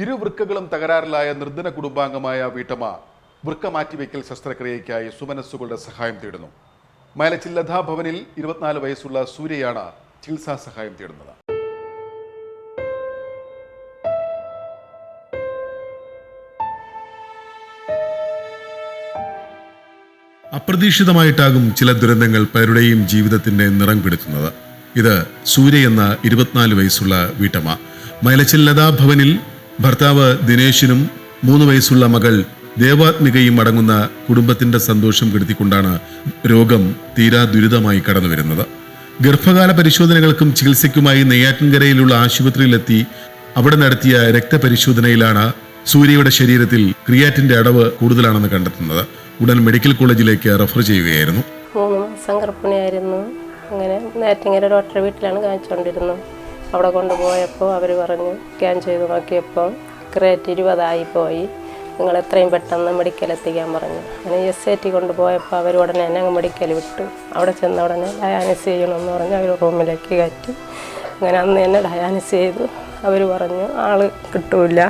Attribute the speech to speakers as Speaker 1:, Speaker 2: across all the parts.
Speaker 1: ഇരു വൃക്കകളും തകരാറിലായ നിർദ്ധന കുടുംബാംഗമായ വീട്ടമ്മ വൃക്ക മാറ്റിവെക്കൽ ശസ്ത്രക്രിയയ്ക്കായി സുമനസ്സുകളുടെ സഹായം തേടുന്നു. മലച്ചിൽ ലതാ ഭവനിൽ ഇരുപത്തിനാല് വയസ്സുള്ള സൂര്യയാണ് ചികിത്സാ സഹായം തേടുന്നത്. അപ്രതീക്ഷിതമായിട്ടാകും ചില ദുരന്തങ്ങൾ പലരുടെയും ജീവിതത്തിന്റെ നിറം കെടുത്തുന്നത്. ഇത് സൂര്യ എന്ന ഇരുപത്തിനാല് വയസ്സുള്ള വീട്ടമ്മ. മൈലച്ചിൽ ലതാ ഭവനിൽ ഭർത്താവ് ദിനേശിനും മൂന്ന് വയസ്സുള്ള മകൾ ദേവാത്മികയും അടങ്ങുന്ന കുടുംബത്തിന്റെ സന്തോഷം കെടുത്തിക്കൊണ്ടാണ് രോഗം തീരാ ദുരിതമായി കടന്നു വരുന്നത് ഗർഭകാല പരിശോധനകൾക്കും ചികിത്സയ്ക്കുമായി നെയ്യാറ്റിൻകരയിലുള്ള ആശുപത്രിയിലെത്തി അവിടെ നടത്തിയ രക്തപരിശോധനയിലാണ് സൂര്യയുടെ ശരീരത്തിൽ ക്രിയാറ്റിന്റെ അടവ് കൂടുതലാണെന്ന് കണ്ടെത്തുന്നത്. ഉടൻ മെഡിക്കൽ കോളേജിലേക്ക് റെഫർ ചെയ്യുകയായിരുന്നു.
Speaker 2: അങ്ങനെ നേരത്തെ ഡോക്ടറെ വീട്ടിലാണ് കാണിച്ചുകൊണ്ടിരുന്നത്. അവിടെ കൊണ്ടുപോയപ്പോൾ അവർ പറഞ്ഞു സ്കാൻ ചെയ്ത് നോക്കിയപ്പോൾ ക്രേറ്റ് ഇരുപതായി പോയി. നിങ്ങൾ എത്രയും പെട്ടെന്ന് മെഡിക്കൽ എത്തിക്കാൻ പറഞ്ഞു. അങ്ങനെ എസ് ഐ ടി കൊണ്ടുപോയപ്പോൾ അവർ ഉടനെ തന്നെ അങ്ങ് മെഡിക്കൽ വിട്ടു. അവിടെ ചെന്ന ഉടനെ ഡയാലിസ് ചെയ്യണമെന്ന് പറഞ്ഞ് അവർ റൂമിലേക്ക് കയറ്റി. അങ്ങനെ അന്ന് തന്നെ ഡയാലിസ് ചെയ്തു. അവർ പറഞ്ഞു ആൾ കിട്ടൂല.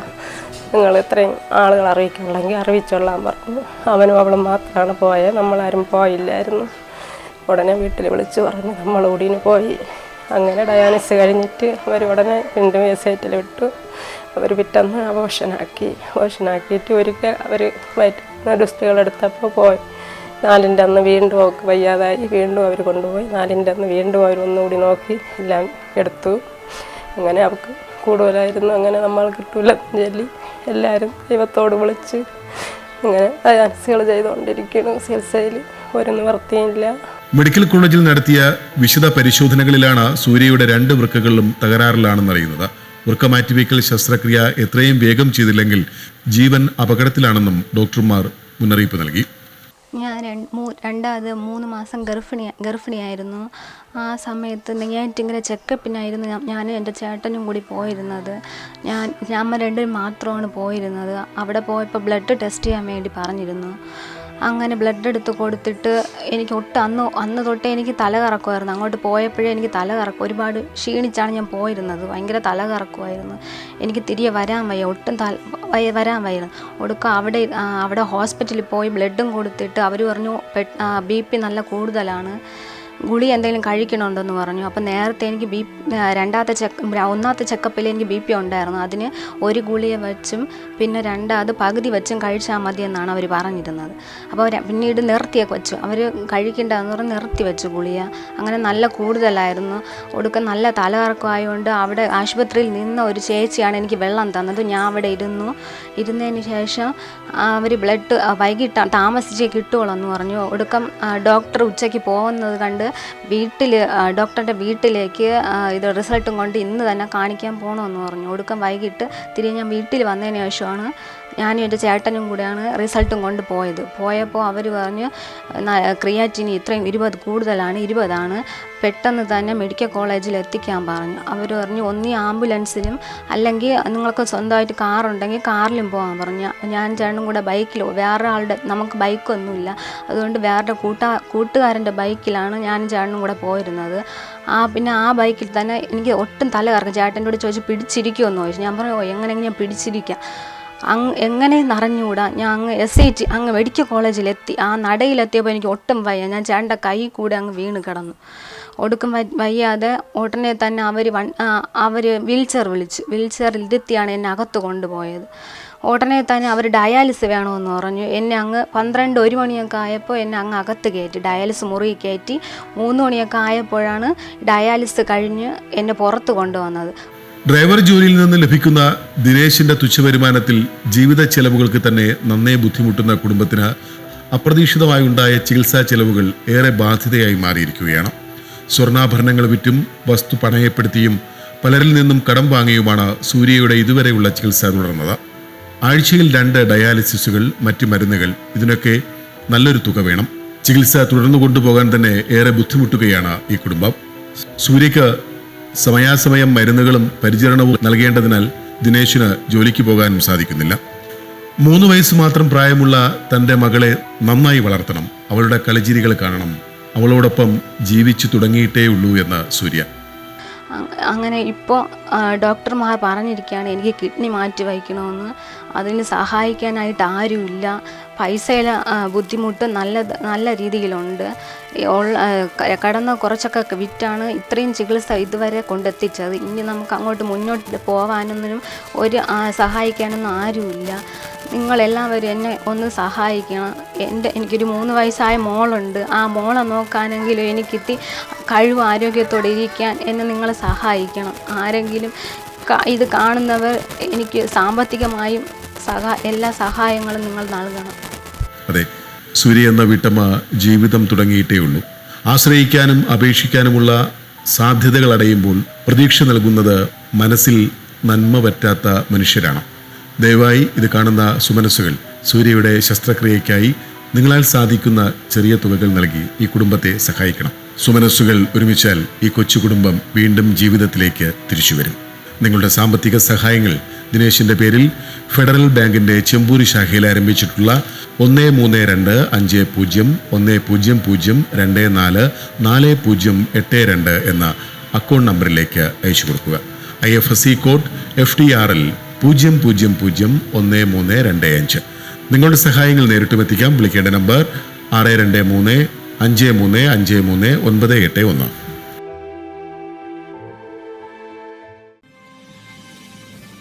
Speaker 2: നിങ്ങൾ ഇത്രയും ആളുകൾ അറിയിക്കുന്നുണ്ടെങ്കിൽ അറിയിച്ചോളാൻ പറഞ്ഞു. അവനും അവളും മാത്രമാണ് പോയത് നമ്മളാരും പോയില്ലായിരുന്നു. ഉടനെ വീട്ടിൽ വിളിച്ച് പറഞ്ഞു നമ്മൾ ഉടനെ പോയി. അങ്ങനെ ഡയാലിസ് കഴിഞ്ഞിട്ട് അവർ ഉടനെ വീണ്ടും എസൈറ്റിൽ വിട്ടു. അവർ പിറ്റന്ന് ഓഷനാക്കി ഓഷനാക്കിയിട്ട് ഒരിക്കൽ അവർ വയറ്റ് ടെസ്റ്റുകൾ എടുത്തപ്പോൾ പോയി. നാലിന്റെ അന്ന് വീണ്ടും അവർക്ക് വയ്യാതായി. വീണ്ടും അവർ കൊണ്ടുപോയി. നാലിന്റെ അന്ന് വീണ്ടും അവർ ഒന്നുകൂടി നോക്കി എല്ലാം എടുത്തു. അങ്ങനെ അവർക്ക് കൂടുതലായിരുന്നു. അങ്ങനെ നമ്മൾ കിട്ടൂല ചൊല്ലി എല്ലാവരും ദൈവത്തോട് വിളിച്ച് അങ്ങനെ ഡയാലിസുകൾ ചെയ്തുകൊണ്ടിരിക്കുന്നു. ചികിത്സയിൽ ഒരു നിവർത്തിയില്ല
Speaker 1: മെഡിക്കൽ കോളേജിൽ നടത്തിയ വിശദ പരിശോധനകളിലാണ് സൂര്യയുടെ രണ്ട് വൃക്കകളിലും തകരാറിലാണെന്നറിയുന്നത് വൃക്ക മാറ്റിവെക്കൽ ശസ്ത്രക്രിയ എത്രയും വേഗം ചെയ്തില്ലെങ്കിൽ ജീവൻ അപകടത്തിലാണെന്നും ഡോക്ടർമാർ മുന്നറിയിപ്പ് നൽകി.
Speaker 3: ഞാൻ രണ്ട് രണ്ടാമത് മൂന്ന് മാസം ഗർഭിണി ഗർഭിണിയായിരുന്നു. ആ സമയത്ത് നെയ്യാറ്റിങ്കര ചെക്കപ്പിനായിരുന്നു ഞാൻ- എന്റെ ചേട്ടനും കൂടി പോയിരുന്നത്. ഞാൻ ഞാൻ രണ്ടും മാത്രമാണ് പോയിരുന്നത്. അവിടെ പോയപ്പോൾ ബ്ലഡ് ടെസ്റ്റ് ചെയ്യാൻ വേണ്ടി പറഞ്ഞിരുന്നു. അങ്ങനെ ബ്ലഡ് എടുത്ത് കൊടുത്തിട്ട് എനിക്ക് ഒട്ട് അന്ന് അന്ന് തൊട്ടേ എനിക്ക് തല കറക്കുമായിരുന്നു. അങ്ങോട്ട് പോയപ്പോഴേ എനിക്ക് തല കറക്കും. ഒരുപാട് ക്ഷീണിച്ചാണ് ഞാൻ പോയിരുന്നത്. ഭയങ്കര തല കറക്കുമായിരുന്നു. എനിക്ക് തിരികെ വരാൻ വയ്യ. ഒട്ടും തല വരാൻ വയ്യ ഒടുക്കം അവിടെ അവിടെ ഹോസ്പിറ്റലിൽ പോയി ബ്ലഡും കൊടുത്തിട്ട് അവർ പറഞ്ഞു ബി പി നല്ല കൂടുതലാണ്. ഗുളി എന്തെങ്കിലും കഴിക്കണമുണ്ടെന്ന് പറഞ്ഞു. അപ്പം നേരത്തെ എനിക്ക് ബി രണ്ടാമത്തെ ചെക്ക് ഒന്നാമത്തെ ചെക്കപ്പിൽ എനിക്ക് ബി പി ഉണ്ടായിരുന്നു. അതിന് ഒരു ഗുളിയെ വെച്ചും പിന്നെ രണ്ടാമത് പകുതി വെച്ചും കഴിച്ചാൽ മതി എന്നാണ് അവർ പറഞ്ഞിരുന്നത് അപ്പോൾ പിന്നീട് നിർത്തിയൊക്കെ വെച്ചു. അവർ കഴിക്കേണ്ടതെന്ന് പറഞ്ഞ് നിർത്തി വെച്ചു ഗുളിയ അങ്ങനെ നല്ല കൂടുതലായിരുന്നു. ഒടുക്കം നല്ല തലകറക്കമായതുകൊണ്ട് അവിടെ ആശുപത്രിയിൽ നിന്ന ഒരു ചേച്ചിയാണ് എനിക്ക് വെള്ളം തന്നത്. ഞാൻ അവിടെ ഇരുന്നു. ഇരുന്നതിന് ശേഷം അവർ ബ്ലഡ് വൈകിട്ട് താമസിച്ചേ കിട്ടുകയുള്ളൂ എന്ന് പറഞ്ഞു. ഒടുക്കം ഡോക്ടർ ഉച്ചയ്ക്ക് പോകുന്നത് കണ്ട് വീട്ടിൽ ഡോക്ടറുടെ വീട്ടിലേക്ക് ഇത് റിസൾട്ടും കൊണ്ട് ഇന്ന് തന്നെ കാണിക്കാൻ പോകണമെന്ന് പറഞ്ഞു. ഒടുക്കം വൈകിട്ട് തിരികെ ഞാൻ വീട്ടിൽ വന്നതിന് ശേഷമാണ് ഞാനും എന്റെ ചേട്ടനും കൂടെയാണ് റിസൾട്ടും കൊണ്ട് പോയത്. പോയപ്പോൾ അവർ പറഞ്ഞു ക്രിയാറ്റിനി ഇത്രയും ഇരുപത് കൂടുതലാണ് ഇരുപതാണ്. പെട്ടെന്ന് തന്നെ മെഡിക്കൽ കോളേജിൽ എത്തിക്കാൻ പറഞ്ഞു. അവർ പറഞ്ഞു ഒന്നീ ആംബുലൻസിലും അല്ലെങ്കിൽ നിങ്ങൾക്ക് സ്വന്തമായിട്ട് കാറുണ്ടെങ്കിൽ കാറിലും പോകാൻ പറഞ്ഞു. ഞാൻ ചേട്ടനും കൂടെ ബൈക്കിൽ വേറെ ആളുടെ നമുക്ക് ബൈക്കൊന്നുമില്ല. അതുകൊണ്ട് വേറെ കൂട്ടാ കൂട്ടുകാരന്റെ ബൈക്കിലാണ് ഞാനും ചേട്ടനും കൂടെ പോയിരുന്നത്. ആ പിന്നെ ആ ബൈക്കിൽ തന്നെ എനിക്ക് ഒട്ടും തല കറക്കും ചേട്ടന്റെ കൂടെ ചോദിച്ചു പിടിച്ചിരിക്കുമെന്ന് ചോദിച്ചു. ഞാൻ പറഞ്ഞു "ഓ, എങ്ങനെയെങ്കിലും ഞാൻ പിടിച്ചിരിക്കാം? അങ്ങ് എങ്ങനെ നിറഞ്ഞുകൂടാ ഞാൻ അങ്ങ് എസ് ഐ ടി അങ്ങ് മെഡിക്കൽ കോളേജിലെത്തി. ആ നടയിലെത്തിയപ്പോൾ എനിക്ക് ഒട്ടും വയ്യ. ഞാൻ ചേട്ടന്റെ കൈ കൂടെ അങ്ങ് വീണ് കിടന്നു. ഒടുക്കം വയ്യാതെ ഉടനെ തന്നെ അവർ വൺ അവർ വീൽചെയർ വിളിച്ചു. വീൽചെയറിൽ ഇരുത്തിയാണ് എന്നെ അകത്ത് കൊണ്ടുപോയത്. ഉടനെ തന്നെ അവർ ഡയാലിസ് വേണമെന്ന് പറഞ്ഞു. എന്നെ അങ്ങ് പന്ത്രണ്ട് ഒരു മണിയൊക്കെ ആയപ്പോൾ എന്നെ അങ്ങ് അകത്ത് കയറ്റി ഡയാലിസ് മുറി കയറ്റി മൂന്ന് മണിയൊക്കെ ആയപ്പോഴാണ് ഡയാലിസ് കഴിഞ്ഞ് എന്നെ പുറത്ത് കൊണ്ടുവന്നത്.
Speaker 1: ഡ്രൈവർ ജോലിയിൽ നിന്ന് ലഭിക്കുന്ന ദിനേശിന്റെ തുച്ഛവരുമാനത്തിൽ ജീവിത ചെലവുകൾക്ക് തന്നെ നന്നേ ബുദ്ധിമുട്ടുന്ന കുടുംബത്തിന് അപ്രതീക്ഷിതമായി ഉണ്ടായ ചികിത്സാ ചെലവുകൾ ഏറെ ബാധ്യതയായി മാറിയിരിക്കുകയാണ്. സ്വർണാഭരണങ്ങൾ വിറ്റും വസ്തു പണയപ്പെടുത്തിയും പലരിൽ നിന്നും കടം വാങ്ങിയുമാണ് സൂര്യയുടെ ഇതുവരെയുള്ള ചികിത്സ തുടർന്നത്. ആഴ്ചയിൽ രണ്ട് ഡയാലിസിസുകൾ മറ്റു മരുന്നുകൾ. ഇതിനൊക്കെ നല്ലൊരു തുക വേണം. ചികിത്സ തുടർന്നു കൊണ്ടുപോകാൻ തന്നെ ഏറെ ബുദ്ധിമുട്ടുകയാണ് ഈ കുടുംബം. സൂര്യക്ക് സമയാസമയം മരുന്നുകളും പരിചരണവും നൽകേണ്ടതിനാൽ ദിനേശിന് ജോലിക്ക് പോകാനും സാധിക്കുന്നില്ല. മൂന്ന് വയസ്സ് മാത്രം പ്രായമുള്ള തന്റെ മകളെ നന്നായി വളർത്തണം. അവളുടെ കളിചിരികൾ കാണണം. അവളോടൊപ്പം ജീവിച്ചു തുടങ്ങിയിട്ടേ ഉള്ളൂ എന്ന് സൂര്യ.
Speaker 3: അങ്ങനെ ഇപ്പോൾ ഡോക്ടർമാർ പറഞ്ഞിരിക്കുകയാണ് എനിക്ക് കിഡ്നി മാറ്റി വയ്ക്കണമെന്ന്. അതിന് സഹായിക്കാനായിട്ട് ആരുമില്ല. പൈസയിലെ ബുദ്ധിമുട്ട് നല്ല നല്ല രീതിയിലുണ്ട്. കടന്ന കുറച്ചൊക്കെ വിറ്റാണ് ഇത്രയും ചികിത്സ ഇതുവരെ കൊണ്ടെത്തിച്ചത്. ഇനി നമുക്ക് അങ്ങോട്ട് മുന്നോട്ട് പോകാനൊന്നും ഒരു സഹായിക്കാനൊന്നും ആരുമില്ല. നിങ്ങളെല്ലാവരും എന്നെ ഒന്ന് സഹായിക്കണം. എന്റെ എനിക്കൊരു മൂന്ന് വയസ്സായ മോളുണ്ട്. ആ മോളെ നോക്കാനെങ്കിലും എനിക്കിത്തി കഴിവ് ആരോഗ്യത്തോടെ ഇരിക്കാൻ എന്നെ നിങ്ങൾ സഹായിക്കണം. ആരെങ്കിലും ഇത് കാണുന്നവർ എനിക്ക് സാമ്പത്തികമായും സഹാ എല്ലാ സഹായങ്ങളും നിങ്ങൾ നൽകണം.
Speaker 1: അതെ സൂര്യ എന്ന വീട്ടമ്മ ജീവിതം തുടങ്ങിയിട്ടേ ഉള്ളൂ. ആശ്രയിക്കാനും അപേക്ഷിക്കാനുമുള്ള സാധ്യതകൾ അടയുമ്പോൾ പ്രതീക്ഷ നൽകുന്നത് മനസ്സിൽ നന്മ പറ്റാത്ത മനുഷ്യരാണ്. ദയവായി ഇത് കാണുന്ന സുമനസ്സുകൾ സൂര്യയുടെ ശസ്ത്രക്രിയയ്ക്കായി നിങ്ങളാൽ സാധിക്കുന്ന ചെറിയ തുകകൾ നൽകി ഈ കുടുംബത്തെ സഹായിക്കണം. സുമനസ്സുകൾ ഒരുമിച്ചാൽ ഈ കൊച്ചു കുടുംബം വീണ്ടും ജീവിതത്തിലേക്ക് തിരിച്ചുവരും നിങ്ങളുടെ സാമ്പത്തിക സഹായങ്ങൾ ദിനേശിന്റെ പേരിൽ ഫെഡറൽ ബാങ്കിന്റെ ചെമ്പൂരി ശാഖയിൽ ആരംഭിച്ചിട്ടുള്ള ഒന്ന് മൂന്ന് രണ്ട് അഞ്ച് പൂജ്യം ഒന്ന് പൂജ്യം പൂജ്യം രണ്ട് നാല് നാല് പൂജ്യം എട്ട് രണ്ട് എന്ന അക്കൗണ്ട് നമ്പറിലേക്ക് അയച്ചു കൊടുക്കുക. I F S C code F D R L പൂജ്യം പൂജ്യം പൂജ്യം ഒന്ന് മൂന്ന് രണ്ട് അഞ്ച്. നിങ്ങളുടെ സഹായങ്ങൾ നേരിട്ട് എത്തിക്കാം. വിളിക്കേണ്ട നമ്പർ ആറ് രണ്ട് മൂന്ന് അഞ്ച് മൂന്ന് അഞ്ച് മൂന്ന് ഒൻപത് എട്ട് ഒന്ന്.